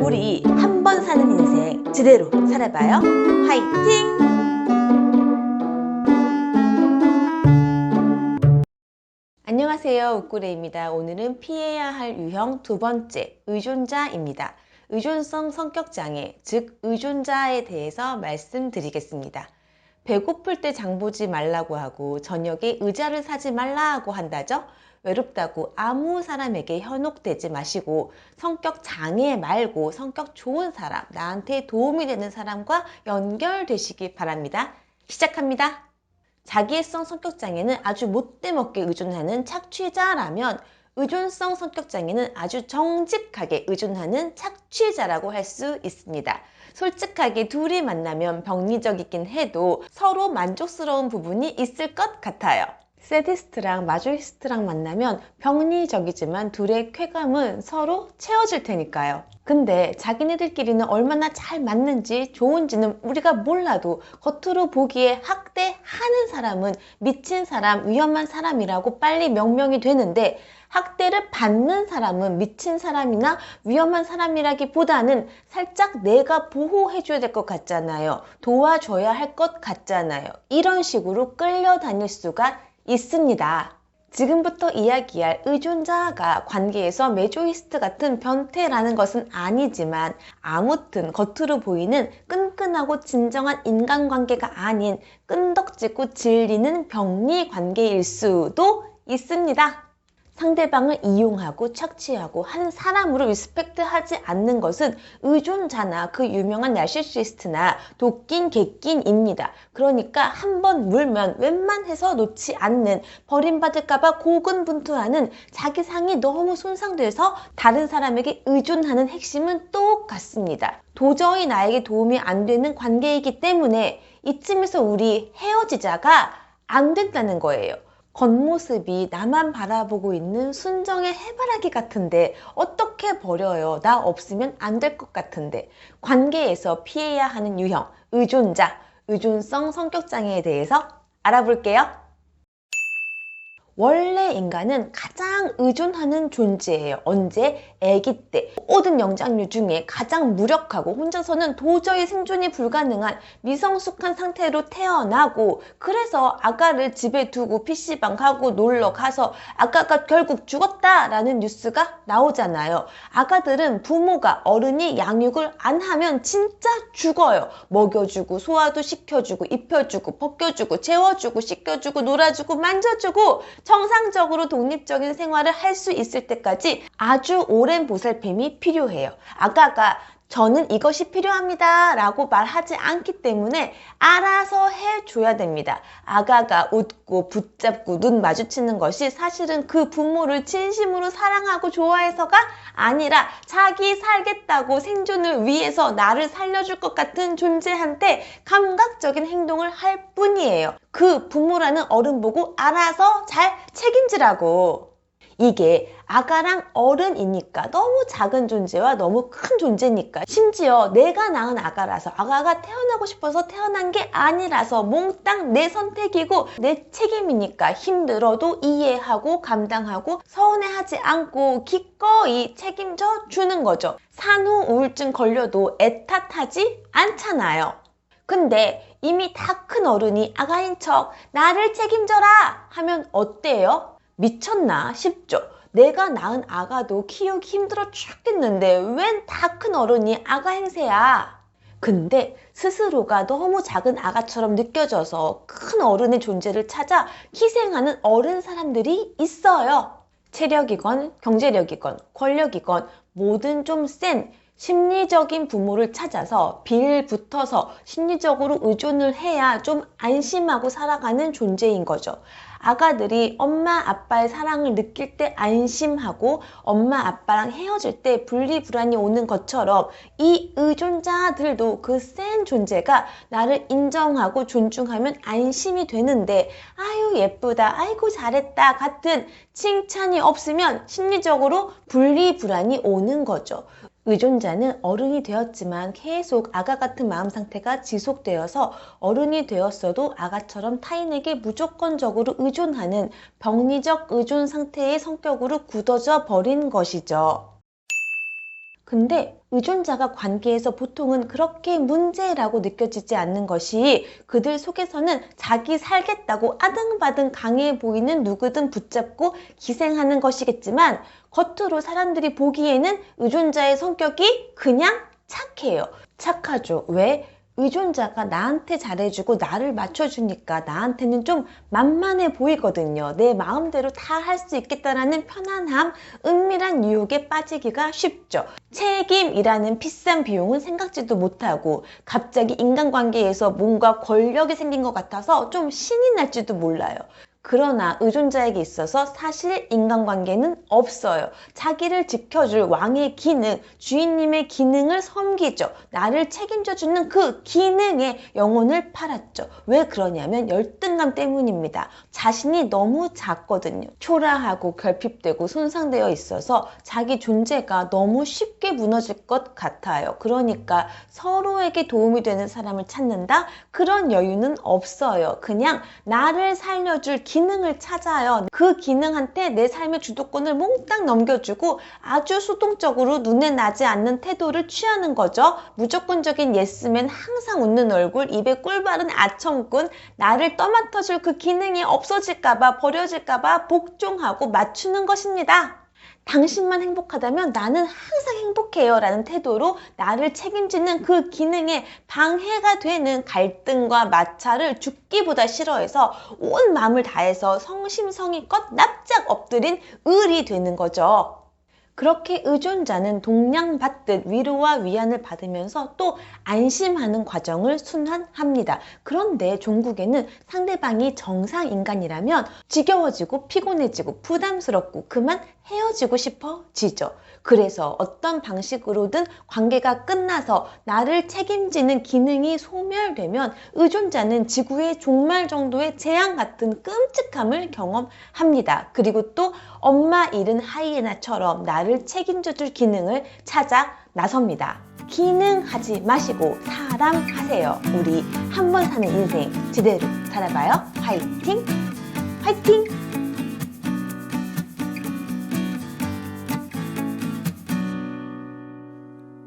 우리 한 번 사는 인생 제대로 살아봐요. 화이팅! 안녕하세요. 욱구레입니다. 오늘은 피해야 할 유형 두 번째, 의존자입니다. 의존성 성격 장애, 즉 의존자에 대해서 말씀드리겠습니다. 배고플 때 장 보지 말라고 하고 저녁에 의자를 사지 말라고 한다죠? 외롭다고 아무 사람에게 현혹되지 마시고 성격 장애 말고 성격 좋은 사람, 나한테 도움이 되는 사람과 연결되시기 바랍니다. 시작합니다. 자기애성 성격 장애는 아주 못되먹게 의존하는 착취자라면 의존성 성격 장애는 아주 정직하게 의존하는 착취자라고 할 수 있습니다. 솔직하게 둘이 만나면 병리적이긴 해도 서로 만족스러운 부분이 있을 것 같아요. 세디스트랑 마조이스트랑 만나면 병리적이지만 둘의 쾌감은 서로 채워질 테니까요. 근데 자기네들끼리는 얼마나 잘 맞는지 좋은지는 우리가 몰라도 겉으로 보기에 학대하는 사람은 미친 사람, 위험한 사람이라고 빨리 명명이 되는데 학대를 받는 사람은 미친 사람이나 위험한 사람이라기보다는 살짝 내가 보호해줘야 될 것 같잖아요. 도와줘야 할 것 같잖아요. 이런 식으로 끌려다닐 수가 있습니다. 지금부터 이야기할 의존자가 관계에서 메조이스트 같은 변태라는 것은 아니지만 아무튼 겉으로 보이는 끈끈하고 진정한 인간관계가 아닌 끈덕지고 질리는 병리 관계일 수도 있습니다. 상대방을 이용하고 착취하고 한 사람으로 리스펙트하지 않는 것은 의존자나 그 유명한 나시시스트나 도낀 객낀입니다. 그러니까 한 번 물면 웬만해서 놓지 않는 버림받을까봐 고군분투하는 자기 상이 너무 손상돼서 다른 사람에게 의존하는 핵심은 똑같습니다. 도저히 나에게 도움이 안 되는 관계이기 때문에 이쯤에서 우리 헤어지자가 안 된다는 거예요. 겉모습이 나만 바라보고 있는 순정의 해바라기 같은데 어떻게 버려요? 나 없으면 안 될 것 같은데 관계에서 피해야 하는 유형, 의존자, 의존성 성격장애에 대해서 알아볼게요. 원래 인간은 가장 의존하는 존재예요. 언제? 아기 때. 모든 영장류 중에 가장 무력하고 혼자서는 도저히 생존이 불가능한 미성숙한 상태로 태어나고 그래서 아가를 집에 두고 PC방 가고 놀러 가서 아가가 결국 죽었다라는 뉴스가 나오잖아요. 아가들은 부모가 어른이 양육을 안 하면 진짜 죽어요. 먹여주고 소화도 시켜주고 입혀주고 벗겨주고 재워주고 씻겨주고 놀아주고 만져주고 정상적으로 독립적인 생활을 할 수 있을 때까지 아주 오랜 보살핌이 필요해요. 아가가 저는 이것이 필요합니다. 라고 말하지 않기 때문에 알아서 해줘야 됩니다. 아가가 웃고 붙잡고 눈 마주치는 것이 사실은 그 부모를 진심으로 사랑하고 좋아해서가 아니라 자기 살겠다고 생존을 위해서 나를 살려줄 것 같은 존재한테 감각적인 행동을 할 뿐이에요. 그 부모라는 어른 보고 알아서 잘 책임지라고. 이게 아가랑 어른이니까 너무 작은 존재와 너무 큰 존재니까 심지어 내가 낳은 아가라서 아가가 태어나고 싶어서 태어난 게 아니라서 몽땅 내 선택이고 내 책임이니까 힘들어도 이해하고 감당하고 서운해하지 않고 기꺼이 책임져 주는 거죠. 산후 우울증 걸려도 애탓하지 않잖아요. 근데 이미 다 큰 어른이 아가인 척 나를 책임져라 하면 어때요? 미쳤나 싶죠. 내가 낳은 아가도 키우기 힘들어 죽겠는데 웬 다 큰 어른이 아가 행세야. 근데 스스로가 너무 작은 아가처럼 느껴져서 큰 어른의 존재를 찾아 희생하는 어른 사람들이 있어요. 체력이건 경제력이건 권력이건 뭐든 좀 센 심리적인 부모를 찾아서 빌붙어서 심리적으로 의존을 해야 좀 안심하고 살아가는 존재인 거죠. 아가들이 엄마 아빠의 사랑을 느낄 때 안심하고 엄마 아빠랑 헤어질 때 분리불안이 오는 것처럼 이 의존자들도 그 센 존재가 나를 인정하고 존중하면 안심이 되는데 아유 예쁘다 아이고 잘했다 같은 칭찬이 없으면 심리적으로 분리불안이 오는 거죠. 의존자는 어른이 되었지만 계속 아가 같은 마음 상태가 지속되어서 어른이 되었어도 아가처럼 타인에게 무조건적으로 의존하는 병리적 의존 상태의 성격으로 굳어져 버린 것이죠. 근데 의존자가 관계에서 보통은 그렇게 문제라고 느껴지지 않는 것이 그들 속에서는 자기 살겠다고 아등바등 강해 보이는 누구든 붙잡고 기생하는 것이겠지만 겉으로 사람들이 보기에는 의존자의 성격이 그냥 착해요. 착하죠. 왜? 의존자가 나한테 잘해주고 나를 맞춰주니까 나한테는 좀 만만해 보이거든요. 내 마음대로 다 할 수 있겠다라는 편안함, 은밀한 유혹에 빠지기가 쉽죠. 책임이라는 비싼 비용은 생각지도 못하고 갑자기 인간관계에서 뭔가 권력이 생긴 것 같아서 좀 신이 날지도 몰라요. 그러나 의존자에게 있어서 사실 인간관계는 없어요. 자기를 지켜줄 왕의 기능, 주인님의 기능을 섬기죠. 나를 책임져주는 그 기능에 영혼을 팔았죠. 왜 그러냐면 열등감 때문입니다. 자신이 너무 작거든요. 초라하고 결핍되고 손상되어 있어서 자기 존재가 너무 쉽게 무너질 것 같아요. 그러니까 서로에게 도움이 되는 사람을 찾는다? 그런 여유는 없어요. 그냥 나를 살려줄 기능 을 찾아요. 그 기능한테 내 삶의 주도권을 몽땅 넘겨주고 아주 수동적으로 눈에 나지 않는 태도를 취하는 거죠. 무조건적인 예스맨, 항상 웃는 얼굴, 입에 꿀 바른 아첨꾼, 나를 떠맡아줄 그 기능이 없어질까봐, 버려질까봐 복종하고 맞추는 것입니다. 당신만 행복하다면 나는 항상 행복해요 라는 태도로 나를 책임지는 그 기능에 방해가 되는 갈등과 마찰을 죽기보다 싫어해서 온 마음을 다해서 성심성의껏 납작 엎드린 을이 되는 거죠. 그렇게 의존자는 동냥받듯 위로와 위안을 받으면서 또 안심하는 과정을 순환합니다. 그런데 종국에는 상대방이 정상 인간이라면 지겨워지고 피곤해지고 부담스럽고 그만 헤어지고 싶어지죠. 그래서 어떤 방식으로든 관계가 끝나서 나를 책임지는 기능이 소멸되면 의존자는 지구의 종말 정도의 재앙 같은 끔찍함을 경험합니다. 그리고 또 엄마 잃은 하이에나처럼 나를 책임져줄 기능을 찾아 나섭니다. 기능하지 마시고 사람 하세요. 우리 한 번 사는 인생 제대로 살아봐요. 화이팅! 화이팅!